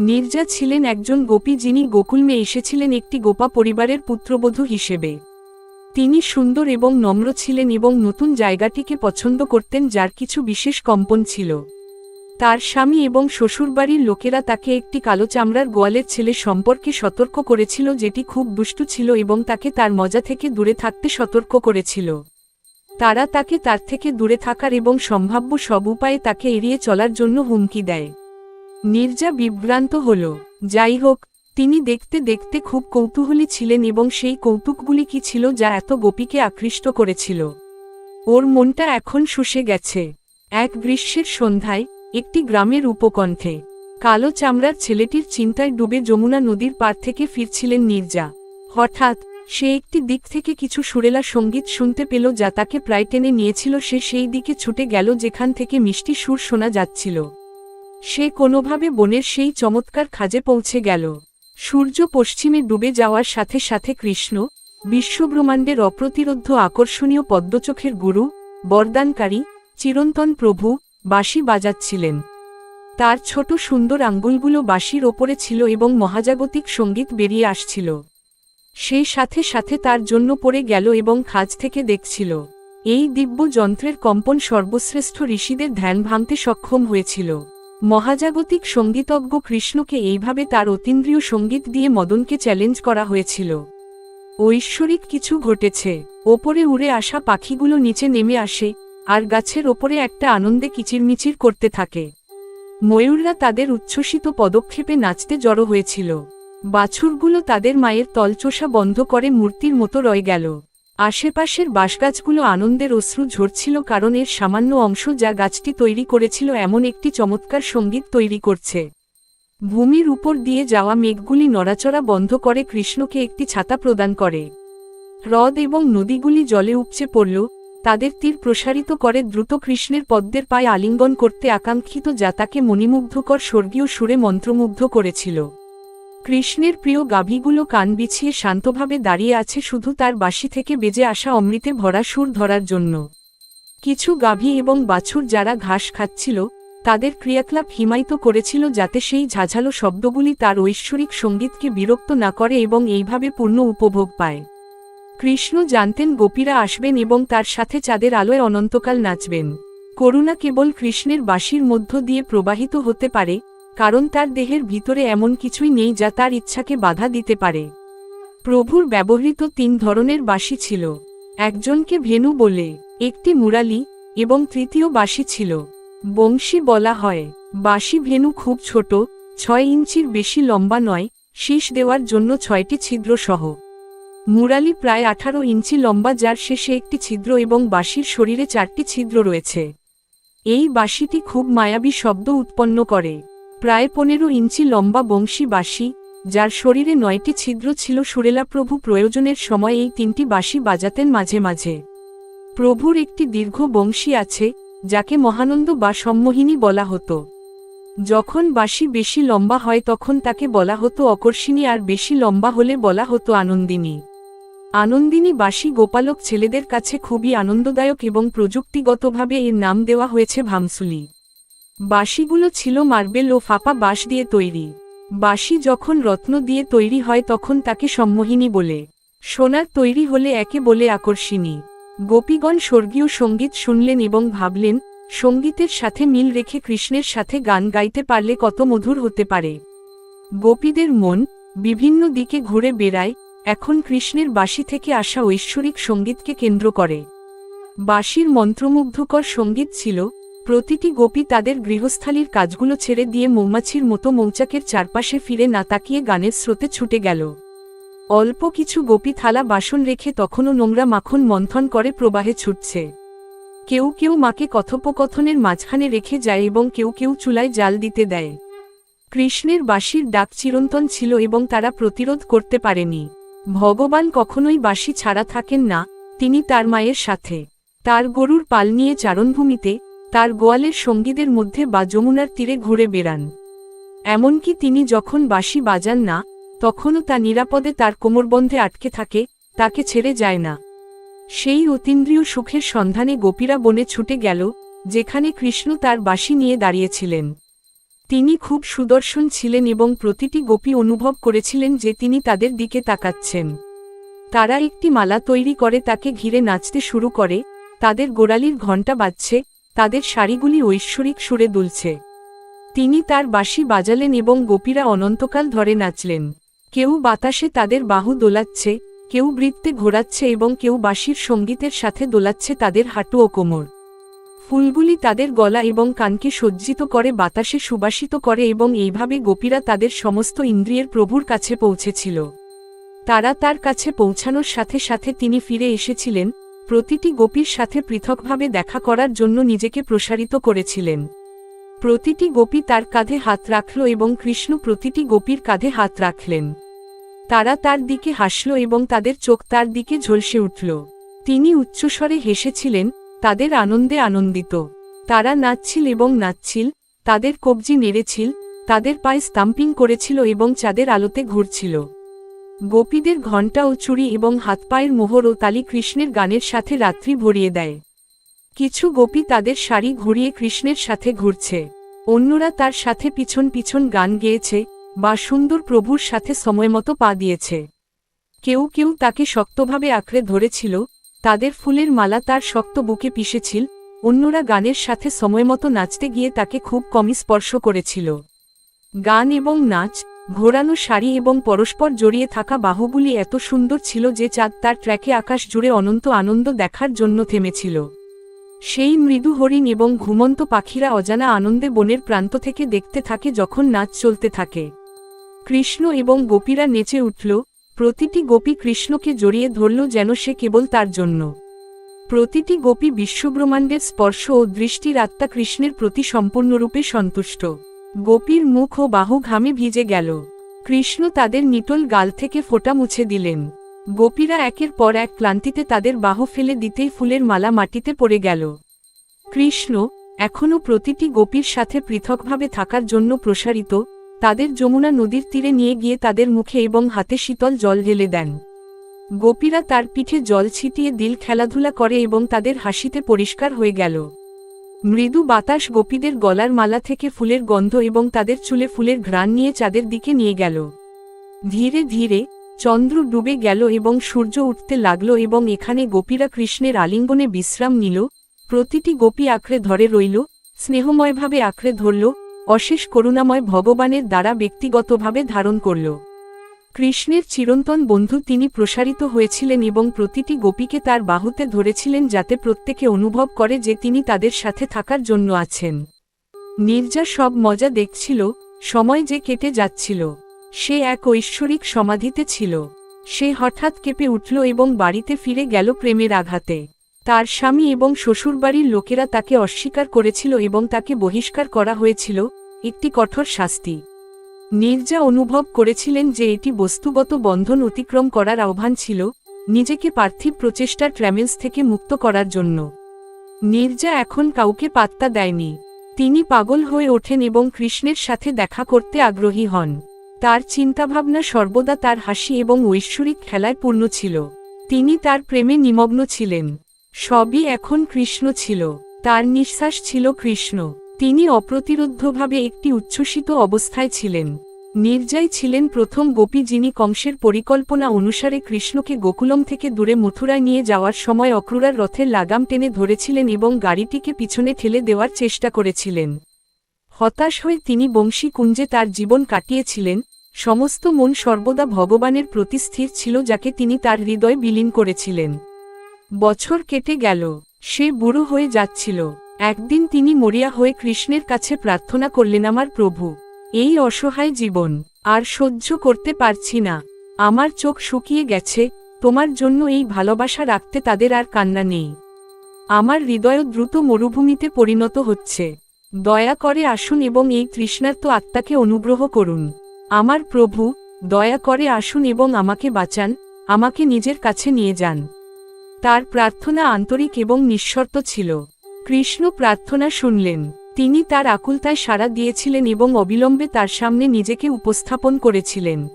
নীরজা ছিলেন একজন গোপী যিনি গোকুলমে এসেছিলেন একটি গোপা পরিবারের পুত্রবধূ হিসেবে। তিনি সুন্দর এবং নম্র ছিলেন এবং নতুন জায়গাটিকে পছন্দ করতেন যার কিছু বিশেষ কম্পন ছিল। তার স্বামী এবং শ্বশুরবাড়ির লোকেরা তাকে একটি কালো চামড়ার গোয়ালের ছেলে সম্পর্কে সতর্ক করেছিল যেটি খুব দুষ্টু ছিল এবং তাকে তার মজা থেকে দূরে থাকতে সতর্ক করেছিল। তারা তাকে তার থেকে দূরে থাকার এবং সম্ভাব্য সব উপায়ে তাকে এড়িয়ে চলার জন্য হুমকি দেয়। নীরজা বিভ্রান্ত হল। যাই হোক, তিনি দেখতে দেখতে খুব কৌতূহলী ছিলেন এবং সেই কৌতুকগুলি কি ছিল যা এত গোপীকে আকৃষ্ট করেছিল। ওর মনটা এখন শুষে গেছে। এক গ্রীষ্মের সন্ধ্যায়, একটি গ্রামের উপকণ্ঠে, কালো চামড়ার ছেলেটির চিন্তায় ডুবে যমুনা নদীর পার থেকে ফিরছিলেন নীরজা। হঠাৎ, সে একটি দিক থেকে কিছু সুরেলা সংগীত শুনতে পেল যা তাকে প্রায় টেনে নিয়েছিল। সে সেই দিকে ছুটে গেল যেখান থেকে মিষ্টি সুর শোনা যাচ্ছিল। সে কোনোভাবে বনের সেই চমৎকার খাজে পৌঁছে গেল। সূর্য পশ্চিমে ডুবে যাওয়ার সাথে সাথে কৃষ্ণ, বিশ্বব্রহ্মাণ্ডের অপ্রতিরোধ্য আকর্ষণীয় পদ্মচোখের গুরু, বরদানকারী, চিরন্তন প্রভু, বাঁশি বাজাচ্ছিলেন। তার ছোট সুন্দর আঙ্গুলগুলো বাঁশির ওপরে ছিল এবং মহাজাগতিক সংগীত বেরিয়ে আসছিল। সেই সাথে সাথে তার জন্য পড়ে গেল এবং খাজ থেকে দেখছিল। এই দিব্য যন্ত্রের কম্পন সর্বশ্রেষ্ঠ ঋষিদের ধ্যান ভাঙতে সক্ষম হয়েছিল। মহাজাগতিক সঙ্গীতজ্ঞ কৃষ্ণকে এইভাবে তার অতীন্দ্রিয় সংগীত দিয়ে মদনকে চ্যালেঞ্জ করা হয়েছিল। ঐশ্বরিক কিছু ঘটেছে। ওপরে উড়ে আসা পাখিগুলো নিচে নেমে আসে, আর গাছের ওপরে একটা আনন্দে কিচিরমিচির করতে থাকে। ময়ূররা তাদের উচ্ছ্বসিত পদক্ষেপে নাচতে জড়ো হয়েছিল। বাছুরগুলো তাদের মায়ের তলচোষা বন্ধ করে মূর্তির মতো রয়ে গেল। আশেপাশের বাঁশগাছগুলো আনন্দের অশ্রু ঝরছিল কারণ এর সামান্য অংশ যা গাছটি তৈরি করেছিল এমন একটি চমৎকার সংগীত তৈরি করছে। ভূমির উপর দিয়ে যাওয়া মেঘগুলি নড়াচড়া বন্ধ করে কৃষ্ণকে একটি ছাতা প্রদান করে। হ্রদ এবং নদীগুলি জলে উপচে পড়ল, তাদের তীর প্রসারিত করে দ্রুত কৃষ্ণের পদ্মের পায়ে আলিঙ্গন করতে আকাঙ্ক্ষিত যা তাকে মণিমুগ্ধকর স্বর্গীয় সুরে মন্ত্রমুগ্ধ করেছিল। কৃষ্ণের প্রিয় গাভীগুলো কান বিছিয়ে শান্তভাবে দাঁড়িয়ে আছে শুধু তার বাসি থেকে বেজে আসা অমৃতে ভরা সুর ধরার জন্য। কিছু গাভী এবং বাছুর যারা ঘাস খাচ্ছিল, তাদের ক্রিয়াকলাপ হিমায়িত করেছিল যাতে সেই ঝাঝালো শব্দগুলি তার ঐশ্বরিক সঙ্গীতকে বিরক্ত না করে এবং এইভাবে পূর্ণ উপভোগ পায়। কৃষ্ণ জানতেন গোপীরা আসবেন এবং তার সাথে চাঁদের আলোয় অনন্তকাল নাচবেন। করুণা কেবল কৃষ্ণের বাঁশির মধ্য দিয়ে প্রবাহিত হতে পারে কারণ তার দেহের ভিতরে এমন কিছুই নেই যা তার ইচ্ছাকে বাধা দিতে পারে। প্রভুর ব্যবহৃত তিন ধরনের বাঁশি ছিল। একজনকে ভেনু বলে, একটি মুরালি, এবং তৃতীয় বাঁশি ছিল। বংশী বলা হয়, বাঁশি ভেনু খুব ছোট, ছয় ইঞ্চির বেশি লম্বা নয়, শীষ দেওয়ার জন্য ছয়টি ছিদ্র সহ মুরালি প্রায় আঠারো ইঞ্চি লম্বা যার শেষে একটি ছিদ্র এবং বাঁশির শরীরে চারটি ছিদ্র রয়েছে। এই বাঁশিটি খুব মায়াবী শব্দ উৎপন্ন করে। প্রায় পনেরো ইঞ্চি লম্বা বংশী বাঁশি, যার শরীরে নয়টি ছিদ্র ছিল। সুরেলা প্রভু প্রয়োজনের সময় এই তিনটি বাঁশি বাজাতেন মাঝে মাঝে। প্রভুর একটি দীর্ঘ বংশী আছে, যাকে মহানন্দ বা সম্মোহিনী বলা হতো। যখন বাঁশি বেশি লম্বা হয় তখন তাকে বলা হতো অকর্ষিণী আর বেশি লম্বা হলে বলা হতো আনন্দিনী। আনন্দিনী বাঁশি গোপালক ছেলেদের কাছে খুবই আনন্দদায়ক এবং প্রযুক্তিগতভাবে এর নাম দেওয়া হয়েছে ভামসুলি। বাঁশিগুলো ছিল মার্বেল ও ফাঁপা বাঁশ দিয়ে তৈরি। বাঁশি যখন রত্ন দিয়ে তৈরি হয় তখন তাকে সম্মোহিনী বলে। সোনার তৈরি হলে একে বলে আকর্ষিণী। গোপীগণ স্বর্গীয় সংগীত শুনলেন এবং ভাবলেন, সঙ্গীতের সাথে মিল রেখে কৃষ্ণের সাথে গান গাইতে পারলে কত মধুর হতে পারে। গোপীদের মন বিভিন্ন দিকে ঘুরে বেড়ায়, এখন কৃষ্ণের বাঁশি থেকে আসা ঐশ্বরিক সঙ্গীতকে কেন্দ্র করে। বাঁশির মন্ত্রমুগ্ধকর সংগীত ছিল প্রতিটি গোপী তাদের গৃহস্থালীর কাজগুলো ছেড়ে দিয়ে মৌমাছির মতো মৌচাকের চারপাশে ফিরে না তাকিয়ে গানের স্রোতে ছুটে গেল। অল্প কিছু গোপী থালা বাসন রেখে তখনও নোংরা মাখন মন্থন করে প্রবাহে ছুটছে। কেউ কেউ মাকে কথোপকথনের মাঝখানে রেখে যায় এবং কেউ কেউ চুলায় জাল দিতে দেয়। কৃষ্ণের বাঁশির ডাক চিরন্তন ছিল এবং তারা প্রতিরোধ করতে পারেনি। ভগবান কখনোই বাঁশি ছাড়া থাকেন না, তিনি তার মায়ের সাথে। তার গরুর পাল নিয়ে চারণভূমিতে তার গোয়ালের সঙ্গীদের মধ্যে বা যমুনার তীরে ঘুরে বেড়ান। এমনকি তিনি যখন বাঁশি বাজান না, তখনও তা নিরাপদে তার কোমরবন্ধে আটকে থাকে, তাকে ছেড়ে যায় না। সেই অতীন্দ্রিয় সুখের সন্ধানে গোপীরা বনে ছুটে গেল, যেখানে কৃষ্ণ তার বাঁশি নিয়ে দাঁড়িয়েছিলেন। তিনি খুব সুদর্শন ছিলেন এবং প্রতিটি গোপী অনুভব করেছিলেন যে তিনি তাদের দিকে তাকাচ্ছেন। তারা একটি মালা তৈরি করে তাকে ঘিরে নাচতে শুরু করে, তাদের গোড়ালির ঘণ্টা বাজছে তাদের শাড়িগুলি ঐশ্বরিক সুরে দুলছে। তিনি তার বাঁশি বাজালেন এবং গোপীরা অনন্তকাল ধরে নাচলেন। কেউ বাতাসে তাদের বাহু দোলাচ্ছে, কেউ বৃত্তে ঘোরাচ্ছে এবং কেউ বাঁশির সঙ্গীতের সাথে দোলাচ্ছে তাদের হাঁটু ও কোমর। ফুলগুলি তাদের গলা এবং কানকে সজ্জিত করে, বাতাসে সুবাসিত করে এবং এইভাবে গোপীরা তাদের সমস্ত ইন্দ্রিয়ের প্রভুর কাছে পৌঁছেছিল। তারা তার কাছে পৌঁছানোর সাথে সাথে তিনি ফিরে এসেছিলেন প্রতিটি গোপীর সাথে পৃথকভাবে দেখা করার জন্য নিজেকে প্রসারিত করেছিলেন। প্রতিটি গোপী তার কাঁধে হাত রাখল এবং কৃষ্ণ প্রতিটি গোপীর কাঁধে হাত রাখলেন। তারা তার দিকে হাসল এবং তাদের চোখ তার দিকে ঝলসে উঠল। তিনি উচ্চস্বরে হেসেছিলেন, তাদের আনন্দে আনন্দিত। তারা নাচছিল এবং নাচছিল, তাদের কবজি নেড়েছিল, তাদের পায়ে স্তাম্পিং করেছিল এবং চাঁদের আলোতে ঘুরছিল। গোপীদের ঘণ্টা ও চুড়ি এবং হাত পায়ের মোহর ও তালি কৃষ্ণের গানের সাথে রাত্রি ভরিয়ে দেয়। কিছু গোপী তাদের শাড়ি ঘুরিয়ে কৃষ্ণের সাথে ঘুরছে। অন্যরা তার সাথে পিছন পিছন গান গেয়েছে বা সুন্দর প্রভুর সাথে সময়মতো পা দিয়েছে। কেউ কেউ তাকে শক্তভাবে আঁকড়ে ধরেছিল, তাদের ফুলের মালা তার শক্ত বুকে পিষেছিল, অন্যরা গানের সাথে সময়মতো নাচতে গিয়ে তাকে খুব কমই স্পর্শ করেছিল। গান এবং নাচ ঘোরানো শাড়ি এবং পরস্পর জড়িয়ে থাকা বাহুগুলি এত সুন্দর ছিল যে চাঁদ তার ট্র্যাকে আকাশ জুড়ে অনন্ত আনন্দ দেখার জন্য থেমেছিল। সেই মৃদু হরিণ এবং ঘুমন্ত পাখিরা অজানা আনন্দে বনের প্রান্ত থেকে দেখতে থাকে যখন নাচ চলতে থাকে। কৃষ্ণ এবং গোপীরা নেচে উঠল, প্রতিটি গোপী কৃষ্ণকে জড়িয়ে ধরল যেন সে কেবল তার জন্য। প্রতিটি গোপী বিশ্বব্রহ্মাণ্ডের স্পর্শ ও দৃষ্টির আত্মা কৃষ্ণের প্রতি সম্পূর্ণরূপে সন্তুষ্ট। গোপীর মুখ ও বাহু ঘামে ভিজে গেল। কৃষ্ণ তাদের নিটল গাল থেকে ফোঁটা মুছে দিলেন। গোপীরা একের পর এক ক্লান্তিতে তাদের বাহু ফেলে দিতেই ফুলের মালা মাটিতে পড়ে গেল। কৃষ্ণ এখনও প্রতিটি গোপীর সাথে পৃথকভাবে থাকার জন্য প্রসারিত, তাদের যমুনা নদীর তীরে নিয়ে গিয়ে তাদের মুখে এবং হাতে শীতল জল ঢেলে দেন। গোপীরা তার পিঠে জল ছিটিয়ে দিল, খেলাধুলা করে এবং তাদের হাসিতে পরিষ্কার হয়ে গেল। মৃদু বাতাস গোপীদের গলার মালা থেকে ফুলের গন্ধ এবং তাদের চুলে ফুলের ঘ্রাণ নিয়ে চাঁদের দিকে নিয়ে গেল। ধীরে ধীরে চন্দ্র ডুবে গেল এবং সূর্য উঠতে লাগল এবং এখানে গোপীরা কৃষ্ণের আলিঙ্গনে বিশ্রাম নিল। প্রতিটি গোপী আঁকড়ে ধরে রইল, স্নেহময়ভাবে আঁকড়ে ধরল, অশেষ করুণাময় ভগবানের দ্বারা ব্যক্তিগতভাবে ধারণ করল। কৃষ্ণের চিরন্তন বন্ধু তিনি প্রসারিত হয়েছিলেন এবং প্রতিটি গোপীকে তার বাহুতে ধরেছিলেন যাতে প্রত্যেকে অনুভব করে যে তিনি তাদের সাথে থাকার জন্য আছেন। নির্জা সব মজা দেখছিল, সময় যে কেটে যাচ্ছিল। সে এক ঐশ্বরিক সমাধিতে ছিল। সে হঠাৎ কেঁপে উঠল এবং বাড়িতে ফিরে গেল প্রেমের আঘাতে। তার স্বামী এবং শ্বশুরবাড়ির লোকেরা তাকে অস্বীকার করেছিল এবং তাকে বহিষ্কার করা হয়েছিল, একটি কঠোর শাস্তি। নির্জা অনুভব করেছিলেন যে এটি বস্তুগত বন্ধন অতিক্রম করার আহ্বান ছিল, নিজেকে পার্থিব প্রচেষ্টার ট্র্যামেলস থেকে মুক্ত করার জন্য। নির্জা এখন কাউকে পাত্তা দেয়নি। তিনি পাগল হয়ে ওঠেন এবং কৃষ্ণের সাথে দেখা করতে আগ্রহী হন। তার চিন্তাভাবনা সর্বদা তার হাসি এবং ঐশ্বরিক খেলায় পূর্ণ ছিল। তিনি তার প্রেমে নিমগ্ন ছিলেন। সবই এখন কৃষ্ণ ছিল। তার নিঃশ্বাস ছিল কৃষ্ণ। তিনি অপ্রতিরোধ্যভাবে একটি উচ্ছ্বসিত অবস্থায় ছিলেন। নির্জাই ছিলেন প্রথম গোপী যিনি কংসের পরিকল্পনা অনুসারে কৃষ্ণকে গোকুলম থেকে দূরে মথুরায় নিয়ে যাওয়ার সময় অক্রুরার রথের লাগাম টেনে ধরেছিলেন এবং গাড়িটিকে পিছনে ঠেলে দেওয়ার চেষ্টা করেছিলেন। হতাশ হয়ে তিনি বংশী কুঞ্জে তার জীবন কাটিয়েছিলেন, সমস্ত মন সর্বদা ভগবানের প্রতি স্থির ছিল যাকে তিনি তার হৃদয় বিলীন করেছিলেন। বছর কেটে গেল, সে বুড়ো হয়ে যাচ্ছিল। একদিন তিনি মরিয়া হয়ে কৃষ্ণের কাছে প্রার্থনা করলেন, আমার প্রভু, এই অসহায় জীবন আর সহ্য করতে পারছি না। আমার চোখ শুকিয়ে গেছে, তোমার জন্য এই ভালোবাসা রাখতে তাদের আর কান্না নেই। আমার হৃদয় দ্রুত মরুভূমিতে পরিণত হচ্ছে। দয়া করে আসুন এবং এই তৃষ্ণার্ত আত্মাকে অনুগ্রহ করুন। আমার প্রভু, দয়া করে আসুন এবং আমাকে বাঁচান, আমাকে নিজের কাছে নিয়ে যান। তার প্রার্থনা আন্তরিক এবং নিঃশর্ত ছিল। কৃষ্ণ প্রার্থনা শুনলেন। তিনি তার আকুলতায় সাড়া দিয়েছিলেন এবং অবিলম্বে তার সামনে নিজেকে উপস্থাপন করেছিলেন।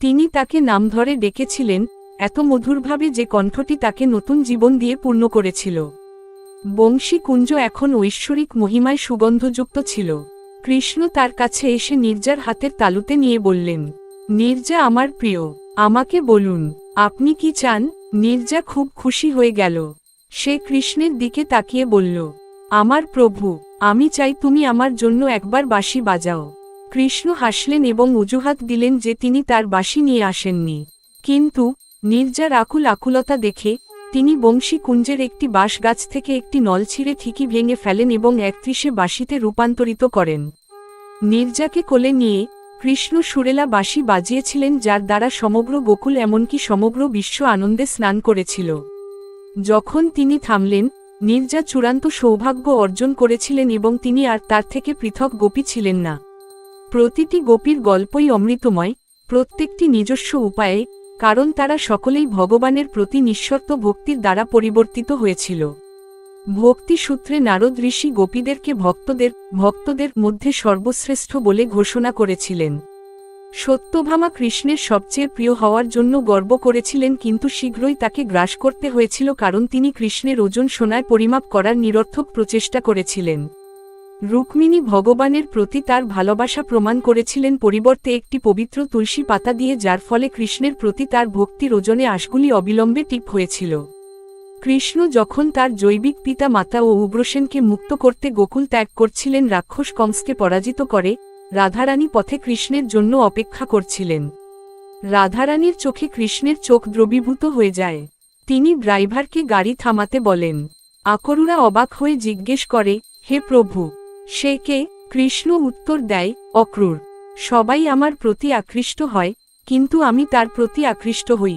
তিনি তাকে নাম ধরে ডেকেছিলেন, এত মধুরভাবে যে কণ্ঠটি তাকে নতুন জীবন দিয়ে পূর্ণ করেছিল। বংশী কুঞ্জ এখন ঐশ্বরিক মহিমায় সুগন্ধযুক্ত ছিল। কৃষ্ণ তার কাছে এসে নির্জার হাতের তালুতে নিয়ে বললেন, নির্জা আমার প্রিয়, আমাকে বলুন, আপনি কি চান? নির্জা খুব খুশি হয়ে গেল। সে কৃষ্ণের দিকে তাকিয়ে বলল, আমার প্রভু, আমি চাই তুমি আমার জন্য একবার বাঁশি বাজাও। কৃষ্ণ হাসলেন এবং অজুহাত দিলেন যে তিনি তার বাঁশি নিয়ে আসেননি। কিন্তু নির্জার আকুল আকুলতা দেখে তিনি বংশী কুঞ্জের একটি বাঁশ গাছ থেকে একটি নল ছিঁড়ে ঠিকই ভেঙে ফেলেন এবং একত্রিশে বাঁশিতে রূপান্তরিত করেন। নির্জাকে কোলে নিয়ে কৃষ্ণ সুরেলা বাঁশি বাজিয়েছিলেন যার দ্বারা সমগ্র গোকুল এমনকি সমগ্র বিশ্ব আনন্দে স্নান করেছিল। যখন তিনি থামলেন, নির্জা চূড়ান্ত সৌভাগ্য অর্জন করেছিলেন এবং তিনি আর তার থেকে পৃথক গোপী ছিলেন না। প্রতিটি গোপীর গল্পই অমৃতময়, প্রত্যেকটি নিজস্ব উপায়ে, কারণ তারা সকলেই ভগবানের প্রতি নিঃশর্ত ভক্তির দ্বারা পরিবর্তিত হয়েছিল। ভক্তি সূত্রে নারদ ঋষি গোপীদেরকে ভক্তদের ভক্তদের মধ্যে সর্বশ্রেষ্ঠ বলে ঘোষণা করেছিলেন। সত্যভামা কৃষ্ণের সবচেয়ে প্রিয় হওয়ার জন্য গর্ব করেছিলেন, কিন্তু শীঘ্রই তাকে গ্রাস করতে হয়েছিল কারণ তিনি কৃষ্ণের ওজন সোনায় পরিমাপ করার নিরর্থক প্রচেষ্টা করেছিলেন। রুক্মিণী ভগবানের প্রতি তার ভালোবাসা প্রমাণ করেছিলেন, পরিবর্তে একটি পবিত্র তুলসী পাতা দিয়ে, যার ফলে কৃষ্ণের প্রতি তার ভক্তির ওজনে আশগুলি অবিলম্বে টিপ হয়েছিল। কৃষ্ণ যখন তার জৈবিক পিতা মাতা ও উগ্রসেনকে মুক্ত করতে গোকুল ত্যাগ করছিলেন, রাক্ষস কংসকে পরাজিত করে রাধারানী পথে কৃষ্ণের জন্য অপেক্ষা করছিলেন। রাধারানীর চোখে কৃষ্ণের চোখ দ্রবীভূত হয়ে যায়। তিনি ড্রাইভারকে গাড়ি থামাতে বলেন, আকরুরা অবাক হয়ে জিজ্ঞেস করে, হে প্রভু, সে কে? কৃষ্ণ উত্তর দেয়, অক্রূর। সবাই আমার প্রতি আকৃষ্ট হয়, কিন্তু আমি তার প্রতি আকৃষ্ট হই।